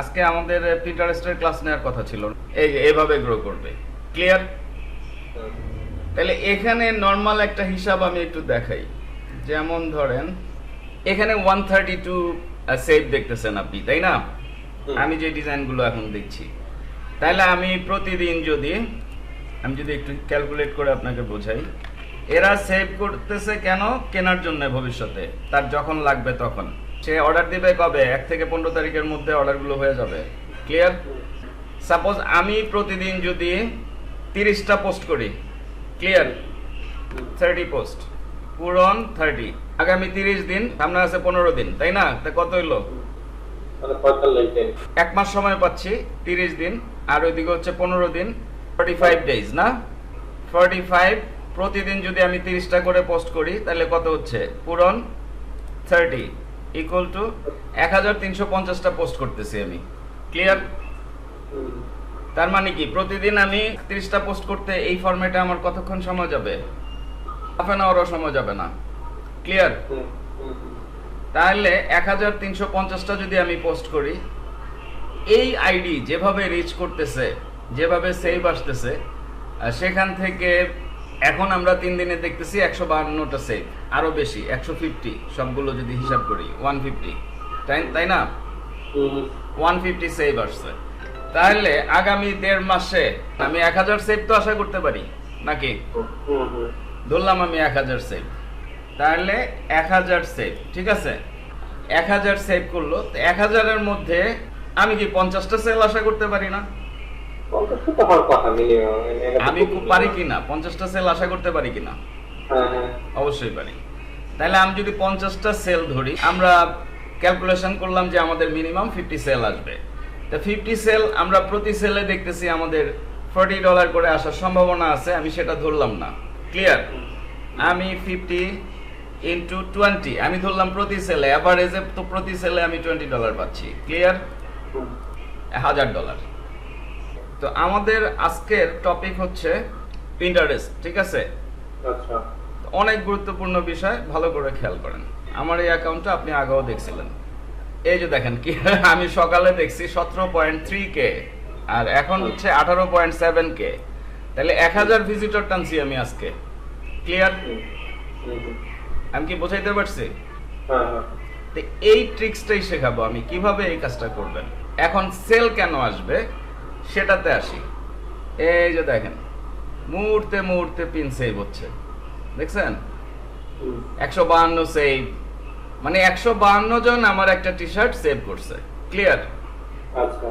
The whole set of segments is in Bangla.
আজকে আমাদের পিন্টারেস্টের ক্লাস নেওয়ার কথা ছিল। এই এভাবে গ্রো করবে। ক্লিয়ার তাহলে এখানে নর্মাল একটা হিসাব আমি একটু দেখাই। যেমন ধরেন এখানে ওয়ান থার্টি টু সেভ দেখতেছেন আপনি তাই না? আমি যে ডিজাইনগুলো এখন দেখছি। তাহলে আমি প্রতিদিন যদি আমি যদি একটু ক্যালকুলেট করে আপনাকে বোঝাই। এরা সেভ করতেছে কেন? কেনার জন্য ভবিষ্যতে। তার যখন লাগবে তখন। সে অর্ডার দিবে কবে? এক থেকে পনেরো তারিখের মধ্যে অর্ডারগুলো হয়ে যাবে। ক্লিয়ার সাপোজ আমি প্রতিদিন যদি তিরিশটা পোস্ট করি ক্লিয়ার থার্টি পোস্ট পূরণ থার্টি আগামী তিরিশ দিন সামনে আছে পনেরো দিন তাই না? তা কত হইল? এক মাস সময় পাচ্ছি তিরিশ দিন আর ওইদিকে হচ্ছে পনেরো দিন ফর্টি ফাইভ ডেজ না? ফর্টি ফাইভ প্রতিদিন যদি আমি তিরিশটা করে পোস্ট করি তাহলে কত হচ্ছে? পূরণ থার্টি ইকুয়াল টু এক হাজার তিনশো পঞ্চাশটা পোস্ট করতেছি আমি। ক্লিয়ার তার মানে কি, প্রতিদিন আমি তিরিশটা পোস্ট করতে এই ফরম্যাটে আমার কতক্ষণ সময় যাবে? হাফ অ্যান আওয়ারও সময় যাবে না। ক্লিয়ার। তাহলে এক হাজার তিনশো পঞ্চাশটা যদি আমি পোস্ট করি, এই আইডি যেভাবে রিচ করতেছে, যেভাবে সেভ আসতেছে সেখান থেকে এখন আমরা তিন দিনে দেখতেছি একশো বাহান্নটা সেভ আরও বেশি একশো ফিফটি সবগুলো যদি হিসাব করি ওয়ান ফিফটি তাই তাই না। ওয়ান ফিফটি সেভ আসছে। তাহলে আগামী দেড় মাসে আমি এক হাজার সেভ তো আশা করতে পারি নাকি। ধরলাম আমি এক হাজার সেভ তাহলে এক হাজার সেভ ঠিক আছে? এক হাজার সেভ করল তো এক হাজারের মধ্যে আমি কি পঞ্চাশটা সেল আশা করতে পারি না? আমি খুব- পারি কি না পঞ্চাশটা সেল আশা করতে পারি কি না হ্যাঁ, হ্যাঁ। অবশ্যই পারি। তাহলে আমি যদি পঞ্চাশটা সেল ধরি আমরা ক্যালকুলেশন করলাম যে আমাদের মিনিমাম ফিফটি সেল আসবে। তা ফিফটি সেল আমরা প্রতি সেলে দেখতেছি আমাদের ফর্টি ডলার করে আসার সম্ভাবনা আছে আমি সেটা ধরলাম না। ক্লিয়ার আমি ফিফটি ইন্টু টোয়েন্টি আমি ধরলাম প্রতি সেলে অ্যাভারেজে তো প্রতি সেলে আমি টোয়েন্টি ডলার পাচ্ছি। ক্লিয়ার হাজার ডলার তো আমাদের আজকের টপিক হচ্ছে পিন্টারেস্ট ঠিক আছে? আচ্ছা। অনেক গুরুত্বপূর্ণ বিষয় ভালো করে খেয়াল করেন। আমার এই অ্যাকাউন্টটা আপনি আগেও দেখছিলেন। এই যে দেখেন কি আমি সকালে দেখছি সতেরো পয়েন্ট থ্রি কে আর এখন হচ্ছে আঠারো পয়েন্ট সেভেন কে তাহলে এক হাজার ভিজিটর টানছি আমি আজকে। ক্লিয়ার। আমি কি বোঝাইতে পারছি? হ্যাঁ, হ্যাঁ। তো এই ট্রিক্সটাই শেখাবো আমি কীভাবে এই কাজটা করবেন। এখন সেল কেন আসবে? সেটাতে আসি। এই যে দেখেন মুহূর্তে মুহূর্তে পিন সেভ হচ্ছে। দেখছেন? একশো বাহান্ন সেভ মানে একশো বাহান্ন জন আমার একটা টি শার্ট সেভ করছে। ক্লিয়ার আচ্ছা।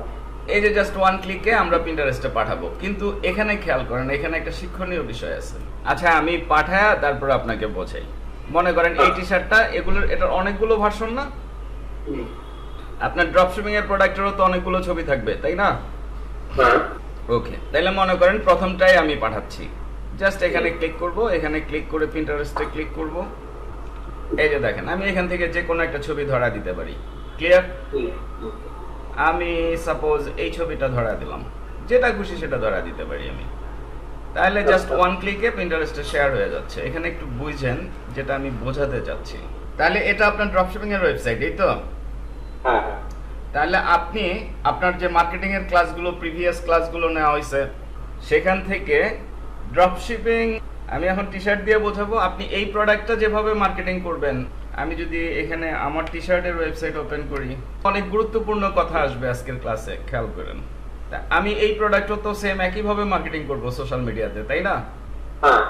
এই যে জাস্ট ওয়ান ক্লিকে আমরা প্রিন্টারেস্টে পাঠাবো। কিন্তু এখানে খেয়াল করেন এখানে একটা শিক্ষণীয় বিষয় আছে। আচ্ছা আমি পাঠায়া তারপর আপনাকে বোঝাই। মনে করেন এই টি শার্টটা এগুলোর এটার অনেকগুলো ভার্সন না। আপনার ড্রপশিপিং এর প্রোডাক্টেরও তো অনেকগুলো ছবি থাকবে তাই না? ওকে তাহলে মনে করেন প্রথমটাই আমি পাঠাচ্ছি। জাস্ট এখানে ক্লিক করব এখানে ক্লিক করে প্রিন্টারেস্টে ক্লিক করব। এই যে দেখেন আমি এখান থেকে যে কোনো একটা ছবি ধরা দিতে পারি। ক্লিয়ার। আমি সাপোজ এই ছবিটা ধরা দিলাম। যেটা খুশি সেটা ধরা দিতে পারি আমি। তাহলে জাস্ট ওয়ান ক্লিকে প্রিন্টারেস্টে শেয়ার হয়ে যাচ্ছে। এখানে একটু বুঝেন যেটা আমি বোঝাতে চাচ্ছি। তাহলে এটা আপনার ড্রপশিপিং এর ওয়েবসাইট এই তো হ্যাঁ হ্যাঁ। তাহলে আপনি আপনার যে মার্কেটিং এর ক্লাসগুলো প্রিভিয়াস ক্লাসগুলো নেওয়া হয়েছে সেখান থেকে ড্রপশিপিং আমি এখন টি শার্ট দিয়ে বোঝাবো আপনি এই প্রোডাক্টটা যেভাবে মার্কেটিং করবেন আমি যদি এখানে আমার টি শার্টের ওয়েবসাইট ওপেন করি অনেক গুরুত্বপূর্ণ কথা আসবে আজকের ক্লাসে খেয়াল করেন। আমি এই প্রোডাক্টও তো সেম একইভাবে মার্কেটিং করব সোশ্যাল মিডিয়াতে তাই না? হ্যাঁ।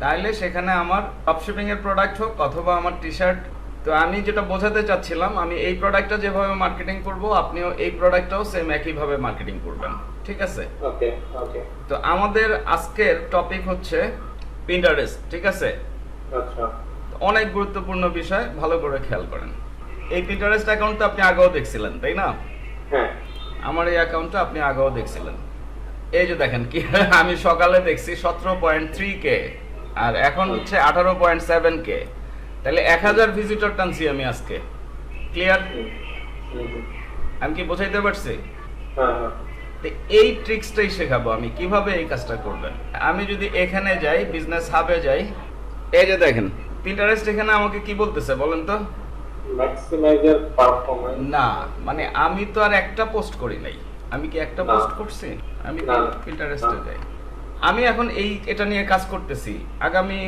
তাহলে সেখানে আমার ড্রপশিপিং এর প্রোডাক্ট হোক অথবা আমার টি শার্ট তো আমি যেটা বোঝাতে চাচ্ছিলাম আমি এই প্রোডাক্টটা যেভাবে মার্কেটিং করব আপনিও এই প্রোডাক্টটাও সেম একইভাবে মার্কেটিং করবেন। ঠিক আছে? ওকে ওকে তো আমাদের আজকের টপিক হচ্ছে পিন্টারেস্ট ঠিক আছে? আচ্ছা। অনেক গুরুত্বপূর্ণ বিষয় ভালো করে খেয়াল করেন। এই পিন্টারেস্ট অ্যাকাউন্টটা আপনি আগেও দেখছিলেন তাই না? হ্যাঁ। আমার এই অ্যাকাউন্টটা আপনি আগেও দেখছিলেন। এই যে দেখেন কি আমি সকালে দেখছি সতেরো পয়েন্ট থ্রি কে আর এখন হচ্ছে আঠারো পয়েন্ট সেভেন কে তাহলে এক হাজার ভিজিটর টানছি আমি আজকে। ক্লিয়ার। আমি কি বোঝাইতে পারছি? হ্যাঁ হ্যাঁ। এই ট্রিক্সটাই শেখাবো আমি কীভাবে এই কাজটা করবেন? আমি যদি এখানে যাই বিজনেস হাবে যাই এই যে দেখেন। পিন্টারেস্ট এখানে আমাকে কি বলতেছে বলেন তো? ম্যাক্সিমাইজার পারফরম্যান্স না মানে আমি তো আর একটা পোস্ট করি নাই। আমি কি একটা পোস্ট করছি? আমি না। ইন্টারেস্টে যাই। আমি এখন এই এটা নিয়ে কাজ করতেছি। আগামী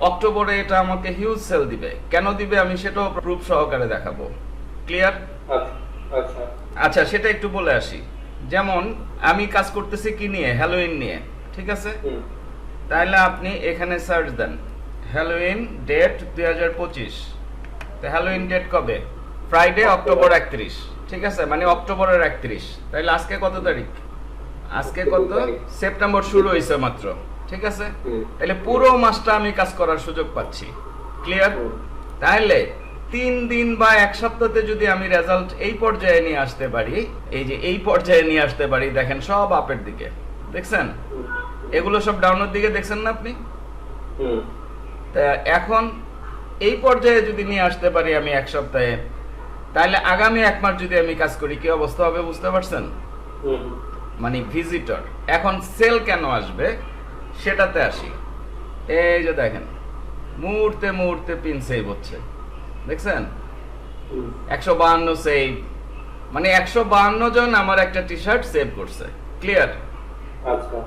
অক্টোবরে এটা আমাকে হিউজ সেল দিবে। কেন দিবে আমি সেটাও প্রুফ সহকারে দেখাবো। ক্লিয়ার আচ্ছা আচ্ছা। আচ্ছা সেটা একটু বলে আসি। যেমন আমি কাজ করতেছি কি নিয়ে? হ্যালোইন নিয়ে ঠিক আছে? তাহলে আপনি এখানে সার্চ দেন। হ্যালোইন ডেট দুই হাজার পঁচিশ। তো হ্যালোইন ডেট কবে? Friday October. একত্রিশ। ঠিক আছে? মানে অক্টোবরের একত্রিশ। তাহলে আজকে কত তারিখ? আজকে কত? সেপ্টেম্বর শুরু হয়েছে মাত্র। ঠিক আছে? তাহলে পুরো মাসটা আমি কাজ করার সুযোগ পাচ্ছি। ক্লিয়ার। তাহলে তিন দিন বা এক সপ্তাহে যদি আমি রেজাল্ট এই পর্যায়ে নিয়ে আসতে পারি এই যে এই পর্যায়ে নিয়ে আসতে পারি দেখেন সব আপের দিকে। দেখছেন? এগুলো সব ডাউনের দিকে দেখছেন না আপনি? তা এখন এই পর্যায়ে যদি নিয়ে আসতে পারি আমি এক সপ্তাহে তাহলে আগামী এক মাস যদি আমি কাজ করি কি অবস্থা হবে বুঝতে পারছেন? মানে ভিজিটর এখন সেল কেন আসবে? সেটাতে আসি। এই যে দেখেন মুহূর্তে মুহূর্তে পিন সেভ হচ্ছে। দেখছেন? একশো বাহান্ন সেভ মানে একশো বাহান্ন জন আমার একটা টি শার্ট সেভ করছে। ক্লিয়ার আচ্ছা।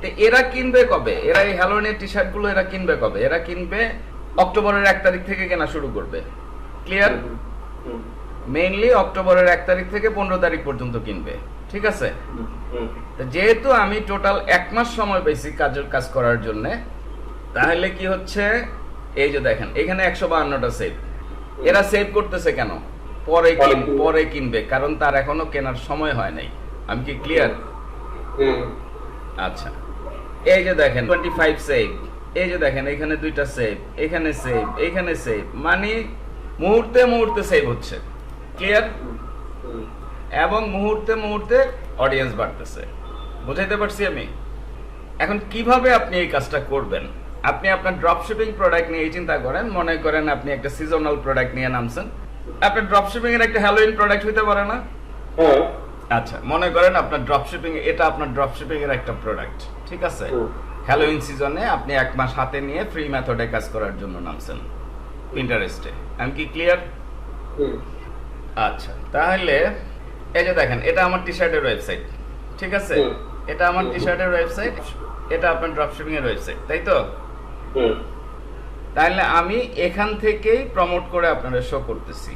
তো এরা কিনবে কবে? এরা এই হ্যালোনের টি শার্টগুলো এরা কিনবে কবে? এরা কিনবে অক্টোবরের এক তারিখ থেকে কেনা শুরু করবে। ক্লিয়ার মেইনলি অক্টোবরের এক তারিখ থেকে পনেরো তারিখ পর্যন্ত কিনবে। ঠিক আছে? যেহেতু আমি টোটাল এক মাস সময় পেয়েছি কাজের কাজ করার জন্য তাহলে কি হচ্ছে? এই যে দেখেন এখানে একশো বাহান্নটা সেভ এরা সেভ করতেছে কেন? পরে কিন পরে কিনবে। কারণ তার এখনও কেনার সময় হয় নাই। আমি কি ক্লিয়ার আচ্ছা। এই যে দেখেন টোয়েন্টি ফাইভ সেভ এই যে দেখেন এখানে দুইটা সেভ এখানে সেভ এখানে সেভ মানে মুহূর্তে মুহূর্তে সেভ হচ্ছে। ক্লিয়ার এবং মুহূর্তে মুহূর্তে অডিয়েন্স বাড়তেছে। বুঝাইতে পারছি আমি? এখন কীভাবে আপনি এই কাজটা করবেন? আপনি আপনার ড্রপশিপিং প্রোডাক্ট নিয়ে চিন্তা করেন মনে করেন আপনি একটা সিজনাল প্রোডাক্ট নিয়ে নামছেন। আপনার ড্রপশিপিং এর একটা হ্যালোইন প্রোডাক্ট হইতে পারে না? হ্যাঁ। আচ্ছা মনে করেন আপনার ড্রপশিপিং এটা আপনার ড্রপশিপিং এর একটা প্রোডাক্ট ঠিক আছে? হ্যালোইন সিজনে আপনি এক মাস হাতে নিয়ে ফ্রি মেথডে কাজ করার জন্য নামছেন ইন্টারেস্টে আমি কি ক্লিয়ার হুম। আচ্ছা তাহলে এই যে দেখেন এটা আমার টি শার্টের ওয়েবসাইট ঠিক আছে? এটা আমার। টি শার্টের ওয়েবসাইট এটা আপনার ড্রপশিপিং এর ওয়েবসাইট তাই তো? তাহলে আমি এখান থেকেই প্রমোট করে আপনাদের শো করতেছি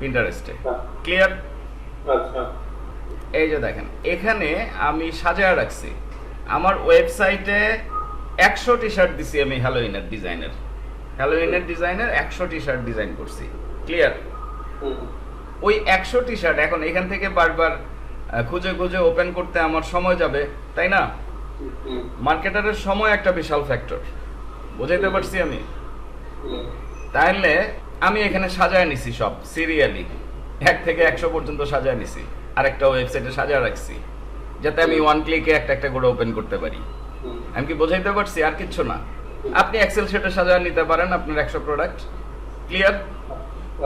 পিন্টারেস্টে হ্যাঁ। ক্লিয়ার আচ্ছা। এই যে দেখেন এখানে আমি সাজায় রাখছি। আমার ওয়েবসাইটে একশো টি শার্ট দিছি আমি হ্যালোইনের ডিজাইনের হ্যালোইনের ডিজাইনের একশো টি শার্ট ডিজাইন করছি ক্লিয়ার ওই একশো টি শার্ট এখন এখান থেকে বারবার খুঁজে খুঁজে ওপেন করতে আমার সময় যাবে তাই না? মার্কেটারের সময় একটা বিশাল ফ্যাক্টর বুঝাইতে পারছি আমি? তাহলে আমি এখানে সাজায় নিছি সব সিরিয়ালি এক থেকে একশো পর্যন্ত সাজায় নিছি আরেকটা ওয়েবসাইটে সাজায় রাখছি যাতে আমি ওয়ান ক্লিকে একটা একটা করে ওপেন করতে পারি। আমি কি বোঝাইতে পারছি? আর কিচ্ছু না। আপনি এক্সেল শিটে সাজায় নিতে পারেন আপনার একশো প্রোডাক্ট ক্লিয়ার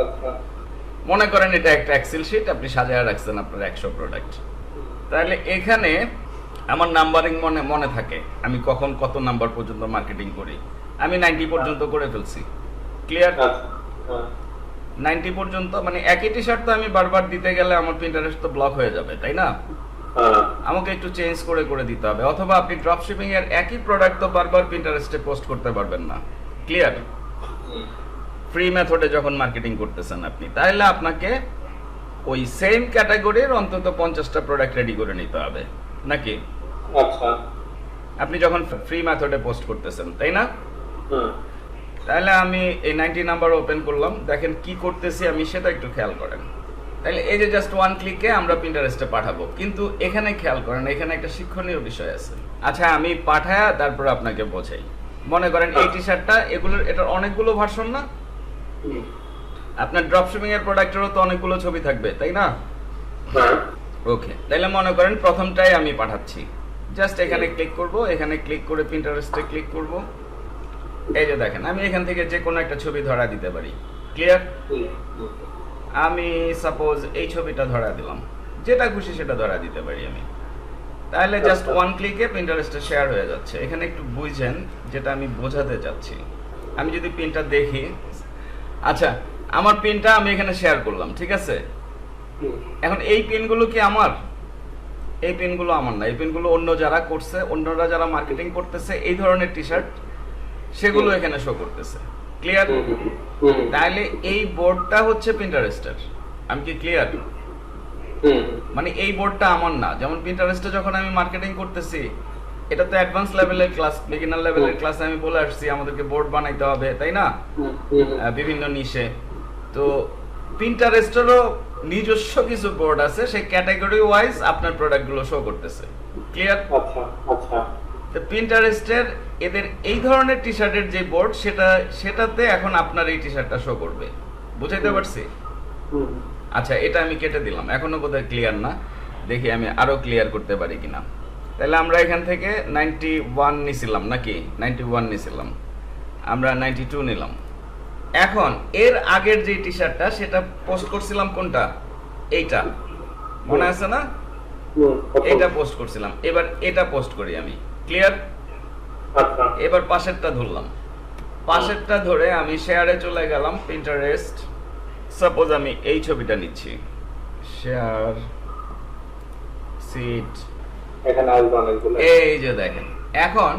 আচ্ছা। মনে করেন এটা একটা এক্সেল শিট আপনি সাজায় রাখছেন আপনার একশো প্রোডাক্ট তাহলে এখানে আমার নাম্বারিং মনে মনে থাকে আমি কখন কত নাম্বার পর্যন্ত মার্কেটিং করি। আমি নাইনটি পর্যন্ত করে ফেলছি। ক্লিয়ার আচ্ছা হ্যাঁ। নাইনটি পর্যন্ত মানে একই টি শার্ট তো আমি বারবার দিতে গেলে আমার প্রিন্টারেস্ট তো ব্লক হয়ে যাবে তাই না? হ্যাঁ। আমাকে একটু চেঞ্জ করে করে দিতে হবে। অথবা আপনি ড্রপ শিপিং এর একই প্রোডাক্ট তো বারবার প্রিন্টারেস্টে পোস্ট করতে পারবেন না। ক্লিয়ার ফ্রি মেথডে যখন মার্কেটিং করতেছেন আপনি তাহলে আপনাকে ওই সেম ক্যাটাগরির অন্তত পঞ্চাশটা প্রোডাক্ট রেডি করে নিতে হবে নাকি? আচ্ছা। আপনি যখন ফ্রি মেথডে পোস্ট করতেছেন তাই না? তাহলে আমি এই নাইনটি নাম্বার ওপেন করলাম দেখেন কি করতেছি আমি সেটা একটু খেয়াল করেন। তাহলে এই যে জাস্ট ওয়ান ক্লিকে আমরা প্রিন্টারেস্টে পাঠাবো কিন্তু এখানে খেয়াল করেন এখানে একটা শিক্ষণীয় বিষয় আছে। আচ্ছা আমি পাঠায়া তারপর আপনাকে বোঝাই। মনে করেন এই টি শার্টটা এগুলোর এটার অনেকগুলো ভার্সন না? আপনার ড্রপশিপিং এর প্রোডাক্টেরও তো অনেকগুলো ছবি থাকবে তাই না? হ্যাঁ। ওকে তাহলে মনে করেন প্রথমটাই আমি পাঠাচ্ছি। জাস্ট এখানে ক্লিক করব এখানে ক্লিক করে প্রিন্টারেস্টে ক্লিক করব। এই যে দেখেন আমি এখান থেকে যে কোনো একটা ছবি ধরা দিতে পারি। ক্লিয়ার আমি সাপোজ এই ছবিটা ধরা দিলাম। যেটা খুশি সেটা ধরা দিতে পারি আমি। তাহলে জাস্ট ওয়ান ক্লিকে প্রিন্টারেস্টে শেয়ার হয়ে যাচ্ছে। এখানে একটু বুঝেন যেটা আমি বোঝাতে চাচ্ছি। আমি যদি পিনটা দেখি আচ্ছা আমার পিনটা আমি এখানে শেয়ার করলাম ঠিক আছে? এখন এই পিনগুলো কি আমার? এই পিনগুলো আমার না এই পিনগুলো অন্য যারা করছে অন্যরা যারা মার্কেটিং করতেছে এই ধরনের টি শার্ট সেগুলো এখানে শো করতেছে। ক্লিয়ার তাহলে এই বোর্ডটা হচ্ছে প্রিন্টারেস্টের আমি কি ক্লিয়ার মানে এই বোর্ডটা আমার না। যেমন প্রিন্টারেস্টে যখন আমি মার্কেটিং করতেছি এটা তো অ্যাডভান্স লেভেলের ক্লাস বিগিনার লেভেলের ক্লাসে আমি বলে আসছি আমাদেরকে বোর্ড বানাইতে হবে তাই না? বিভিন্ন নিশে তো প্রিন্টারেস্টেরও নিজস্ব কিছু বোর্ড আছে সেই ক্যাটাগরি ওয়াইজ আপনার প্রোডাক্টগুলো শো করতেছে। ক্লিয়ার আচ্ছা আচ্ছা। তো প্রিন্টারেস্টের এদের এই ধরনের টি শার্টের যে বোর্ড সেটা সেটাতে এখন আপনার এই টি শার্টটা শো করবে। বুঝাইতে পারছি? আচ্ছা এটা আমি কেটে দিলাম। এখনও বোধহয় ক্লিয়ার না। দেখি আমি আরও ক্লিয়ার করতে পারি কিনা। তাহলে আমরা এখান থেকে নাইনটি ওয়ান নিছিলাম নাকি? নাইনটি ওয়ান নিছিলাম। আমরা নাইনটি টু নিলাম। এখন এর আগের যে টি শার্টটা সেটা পোস্ট করছিলাম কোনটা? এইটা। মনে আছে না? এটা পোস্ট করছিলাম। এবার এটা পোস্ট করি আমি। ক্লিয়ার আচ্ছা। এবার পাশেরটা ধরলাম। পাশেরটা ধরে আমি শেয়ারে চলে গেলাম প্রিন্টারেস্ট সাপোজ আমি এই ছবিটা নিচ্ছি। শেয়ার সিট এখানে আসবে অনেকগুলো। এই যে দেখেন এখন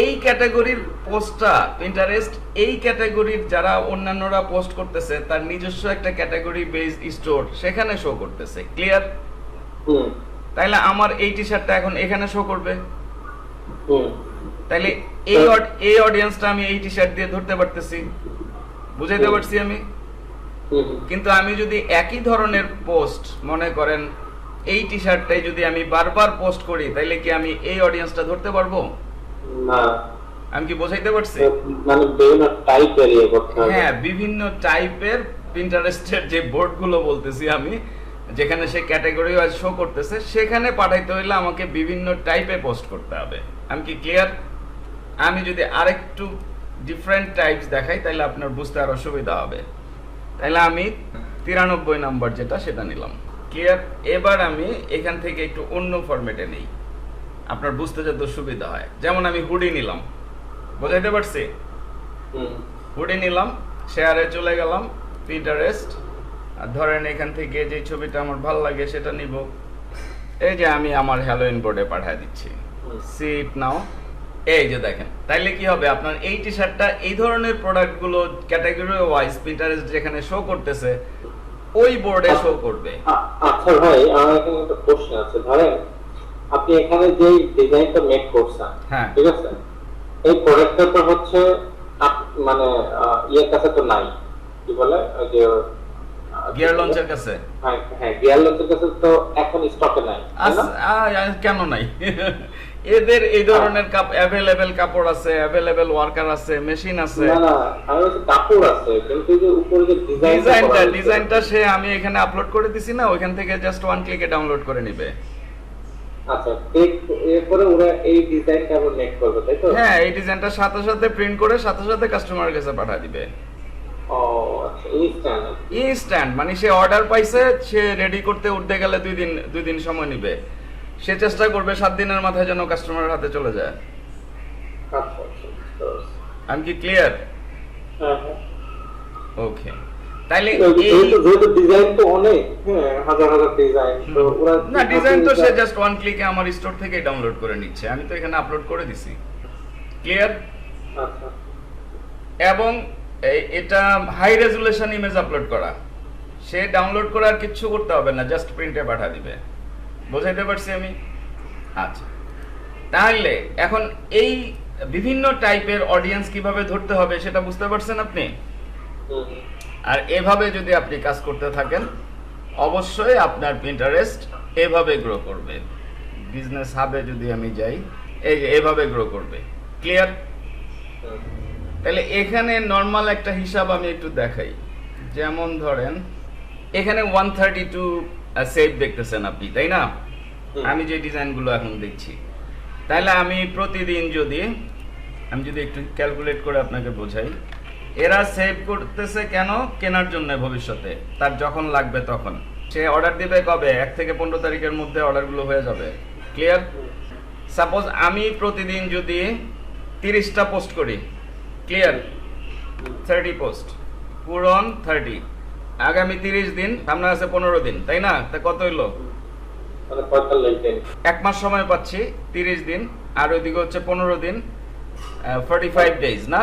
এই ক্যাটাগরির পোস্টটা প্রিন্টারেস্ট এই ক্যাটাগরির যারা অন্যান্যরা পোস্ট করতেছে তার নিজস্ব একটা ক্যাটাগরি স্টোর সেখানে শো করতেছে ক্লিয়ার তাইলে আমার এই টি শার্টটা এখন এখানে শো করবে? তাইলে এই এই অডিয়েন্সটা আমি এই টি শার্ট দিয়ে ধরতে পারতেছি। বুঝাইতে পারছি আমি। কিন্তু আমি যদি একই ধরনের পোস্ট মনে করেন এই টি শার্টটাই যদি আমি বারবার পোস্ট করি তাইলে কি আমি এই অডিয়েন্সটা ধরতে পারব? না। আমি কি বোঝাইতে পারছি? মানে বিভিন্ন টাইপের হ্যাঁ বিভিন্ন টাইপের প্রিন্টারেস্টের যে বোর্ডগুলো বলতেছি আমি যেখানে সে ক্যাটাগরি ওয়াইজ শো করতেছে সেখানে পাঠাইতে হইলে আমাকে বিভিন্ন টাইপে পোস্ট করতে হবে। আমি কি ক্লিয়ার আমি যদি আরেকটু ডিফারেন্ট টাইপস দেখাই তাহলে আপনার বুঝতে আরও সুবিধা হবে। তাহলে আমি তিরানব্বই নাম্বার যেটা সেটা নিলাম। ক্লিয়ার এবার আমি এখান থেকে একটু অন্য ফরম্যাটে নেই। আপনার বুঝতে যত সুবিধা হয়। যেমন আমি হুডি নিলাম। বোঝাইতে পারছি? হুডি নিলাম শেয়ারে চলে গেলাম পিন্টারেস্ট আর ধরেন এখান থেকে যে ছবিটা আমার ভালো লাগে সেটা নিব। এই যে আমি আমার হ্যালোইন বোর্ডে পাঠিয়ে দিচ্ছি। সিট নাও এই যে দেখেন তাইলে কি হবে? আপনার এই টি শার্টটা এই ধরনের প্রোডাক্টগুলো ক্যাটাগরি ওয়াইজ পিন্টারেস্ট যেখানে শো করতেছে ওই বোর্ডে শো করবে। আচ্ছা ভাই আমার এখানে একটা প্রশ্ন আছে। ধরেন আপনি এখানে যে ডিজাইনটা মেক করছেন হ্যাঁ। ঠিক আছে? এই প্রোডাক্টটা তো হচ্ছে মানে ইয়ের কাছে তো নাই। কি বলে? ওই যে গিয়ার লঞ্চের কাছে? হ্যাঁ হ্যাঁ গিয়ার লঞ্চের কাছে তো এখন স্টকে নাই কেন নাই? এদের এই ধরনের কাপ অ্যাভেলেবেল কাপড় আছে অ্যাভেলেবেল ওয়ার্কার আছে মেশিন আছে। না না আমি বলছি কাপড় আছে কিন্তু যে উপরে যে ডিজাইনটা ডিজাইনটা সে আমি এখানে আপলোড করে দিছি না ওইখান থেকে জাস্ট ওয়ান ক্লিকে ডাউনলোড করে নিবে। আচ্ছা এরপরে ওরা এই ডিজাইনটা আবার মেক করবে তাই তো? হ্যাঁ এই ডিজাইনটা সাথে সাথে প্রিন্ট করে সাথে সাথে কাস্টমারের কাছে পাঠিয়ে দিবে। ও আচ্ছা ইনস্ট্যান্ট ইনস্ট্যান্ট মানে সে অর্ডার পাইছে সে রেডি করতে উঠতে গেলে দুই দিন দুই দিন সময় নিবে। সে চেষ্টা করবে সাত দিনের মাথায় যেন কাস্টমারের হাতে চলে যায়। আমি কি ক্লিয়ার ওকে তাইলে যেহেতু যেহেতু ডিজাইন তো অনেক হ্যাঁ হাজার হাজার ডিজাইন না ডিজাইন তো সে জাস্ট ওয়ান ক্লিকে আমার স্টোর থেকে ডাউনলোড করে নিচ্ছে। আমি তো এখানে আপলোড করে দিছি। ক্লিয়ার আচ্ছা। এবং এটা হাই রেজুলেশন ইমেজ আপলোড করা। সে ডাউনলোড করে আর কিচ্ছু করতে হবে না জাস্ট প্রিন্টে পাঠা দিবে। বোঝাইতে পারছি আমি? আচ্ছা। তাহলে এখন এই বিভিন্ন টাইপের অডিয়েন্স কীভাবে ধরতে হবে সেটা বুঝতে পারছেন আপনি। আর এভাবে যদি আপনি কাজ করতে থাকেন, অবশ্যই আপনার প্রিন্টারেস্ট এভাবে গ্রো করবে। বিজনেস হাবে যদি আমি যাই, এই যে এভাবে গ্রো করবে। ক্লিয়ার তাহলে এখানে নর্মাল একটা হিসাব আমি একটু দেখাই। যেমন ধরেন এখানে ওয়ান থার্টি টু সেভ দেখতেছেন আপনি তাই না? আমি যে ডিজাইনগুলো এখন দেখছি। তাহলে আমি প্রতিদিন যদি আমি যদি একটু ক্যালকুলেট করে আপনাকে বোঝাই এরা সেভ করতেছে কেন? কেনার জন্য ভবিষ্যতে। তার যখন লাগবে তখন। সে অর্ডার দিবে কবে? এক থেকে পনেরো তারিখের মধ্যে অর্ডারগুলো হয়ে যাবে। ক্লিয়ার সাপোজ আমি প্রতিদিন যদি তিরিশটা পোস্ট করি। ক্লিয়ার থার্টি পোস্ট পুরন থার্টি আগামী তিরিশ দিন সামনে আছে পনেরো দিন তাই না? তা কত হইল? মানে এক মাস সময় পাচ্ছি তিরিশ দিন আর ওইদিকে হচ্ছে পনেরো দিন ফর্টি ফাইভ ডেজ না?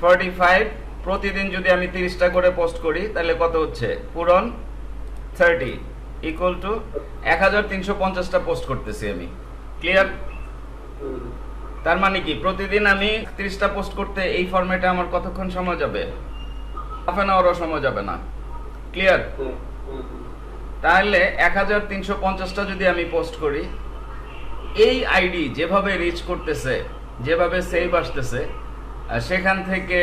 ফর্টি ফাইভ প্রতিদিন যদি আমি তিরিশটা করে পোস্ট করি তাহলে কত হচ্ছে? পূরণ থার্টি ইকুয়াল টু এক হাজার তিনশো পঞ্চাশটা পোস্ট করতেছি আমি। ক্লিয়ার তার মানে কি? প্রতিদিন আমি তিরিশটা পোস্ট করতে এই ফর্মেটে আমার কতক্ষণ সময় যাবে? হাফ অ্যান আওয়ারও সময় যাবে না। ক্লিয়ার। তাহলে এক হাজার তিনশো পঞ্চাশটা যদি আমি পোস্ট করি এই আইডি যেভাবে রিচ করতেছে যেভাবে সেভ আসতেছে সেখান থেকে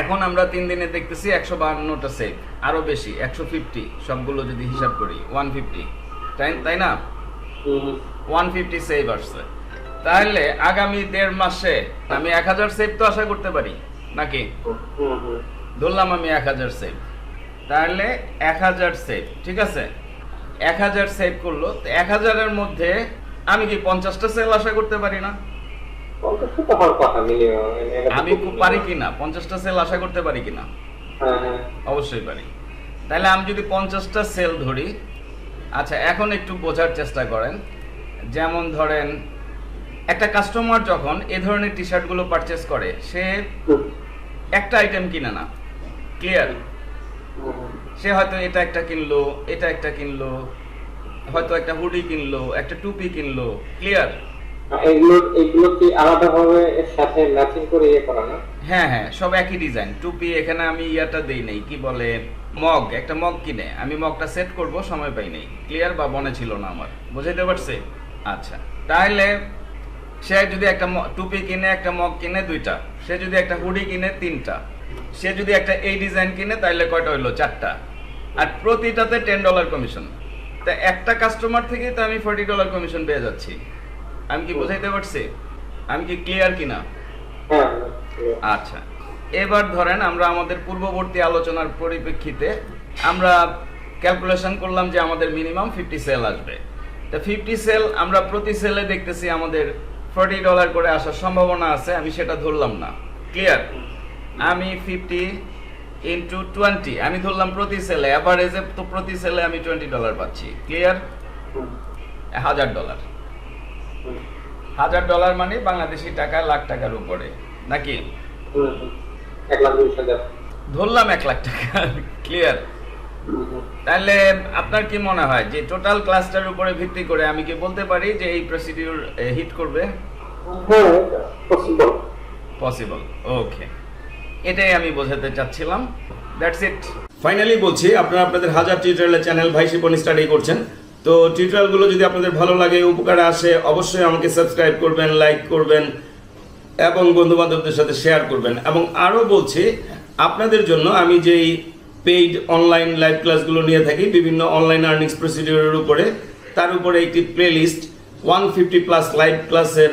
এখন আমরা তিন দিনে দেখতেছি একশো বাহান্নটা সেভ আরও বেশি একশো ফিফটি সবগুলো যদি হিসাব করি ওয়ান ফিফটি তাই তাই না। ওয়ান ফিফটি সেভ আসছে তাহলে আগামী দেড় মাসে আমি এক হাজার সেভ তো আশা করতে পারি নাকি। ধরলাম আমি এক হাজার সেভ তাহলে এক হাজার সেভ ঠিক আছে? এক হাজার সেভ করল তো এক হাজারের মধ্যে আমি কি পঞ্চাশটা সেল আশা করতে পারি না? আমি পারি কিনা পঞ্চাশটা সেল আশা করতে পারি কিনা হ্যাঁ, হ্যাঁ। অবশ্যই পারি। তাহলে আমি যদি পঞ্চাশটা সেল ধরি আচ্ছা এখন একটু বোঝার চেষ্টা করেন। যেমন ধরেন একটা কাস্টমার যখন এ ধরনের টি শার্টগুলো পারচেস করে সে একটা আইটেম কিনে না। ক্লিয়ার। সে হয়তো এটা একটা কিনলো এটা একটা কিনলো হয়তো একটা হুডি কিনলো একটা টুপি কিনলো ক্লিয়ার এগুলো এগুলো কি আলাদা ভাবে এর সাথে ম্যাচিং করে ইয়ে করা না? হ্যাঁ হ্যাঁ সব একই ডিজাইন টুপি এখানে আমি ইয়াটা দেই নেই কি বলে মগ একটা মগ কিনে। আমি মগটা সেট করব সময় পাই নেই। ক্লিয়ার বা মনে ছিল না আমার। বুঝাইতে পারছে? আচ্ছা তাহলে সে যদি একটা টুপি কিনে একটা মগ কিনে দুইটা সে যদি একটা হুডি কিনে তিনটা সে যদি একটা এই ডিজাইন কিনে তাহলে কয়টা হইল? চারটা। আর প্রতিটাতে টেন ডলার কমিশন তা একটা কাস্টমার থেকে তো আমি ফোর্টি ডলার কমিশন পেয়ে যাচ্ছি। আমি কি বুঝাইতে পারছি? আমি কি ক্লিয়ার কিনা? হ্যাঁ হ্যাঁ। আচ্ছা। এবার ধরেন আমরা আমাদের পূর্ববর্তী আলোচনার পরিপ্রেক্ষিতে আমরা ক্যালকুলেশন করলাম যে আমাদের মিনিমাম ফিফটি সেল আসবে। তা ফিফটি সেল আমরা প্রতি সেলে দেখতেছি আমাদের ফোর্টি ডলার করে আসার সম্ভাবনা আছে আমি সেটা ধরলাম না। ক্লিয়ার আমি ফিফটি ইন্টু টোয়েন্টি আমি ধরলাম প্রতি সেলে অ্যাভারেজে তো প্রতি সেলে আমি টোয়েন্টি ডলার পাচ্ছি। ক্লিয়ার হাজার ডলার হাজার ডলার মানে বাংলাদেশি টাকা লাখ টাকার উপরে। নাকি? ধরলাম এক লাখ টাকা। ক্লিয়ার। তাহলে আপনার কি মনে হয় যে টোটাল ক্লাসটার উপরে ভিত্তি করে আমি কি বলতে পারি যে এই প্রসিডিউর হিট করবে? হ্যাঁ পসিবল পসিবল ওকে এটাই আমি বোঝাতে চাচ্ছিলাম। দ্যাটস ইট ফাইনালি বলছি, আপনারা আপনাদের হাজার টিউটোরিয়ালের চ্যানেল ভাই শিপন স্টাডি করছেন। তো টিউটোরিয়ালগুলো যদি আপনাদের ভালো লাগে, উপকারে আসে, অবশ্যই আমাকে সাবস্ক্রাইব করবেন লাইক করবেন, এবং বন্ধু বান্ধবদের সাথে শেয়ার করবেন। এবং আরও বলছি, আপনাদের জন্য আমি যেই পেইড অনলাইন লাইভ ক্লাসগুলো নিয়ে থাকি, বিভিন্ন অনলাইন আর্নিংস প্রসিডিউরের উপরে, তার উপরে একটি playlist one fifty plus live ক্লাসের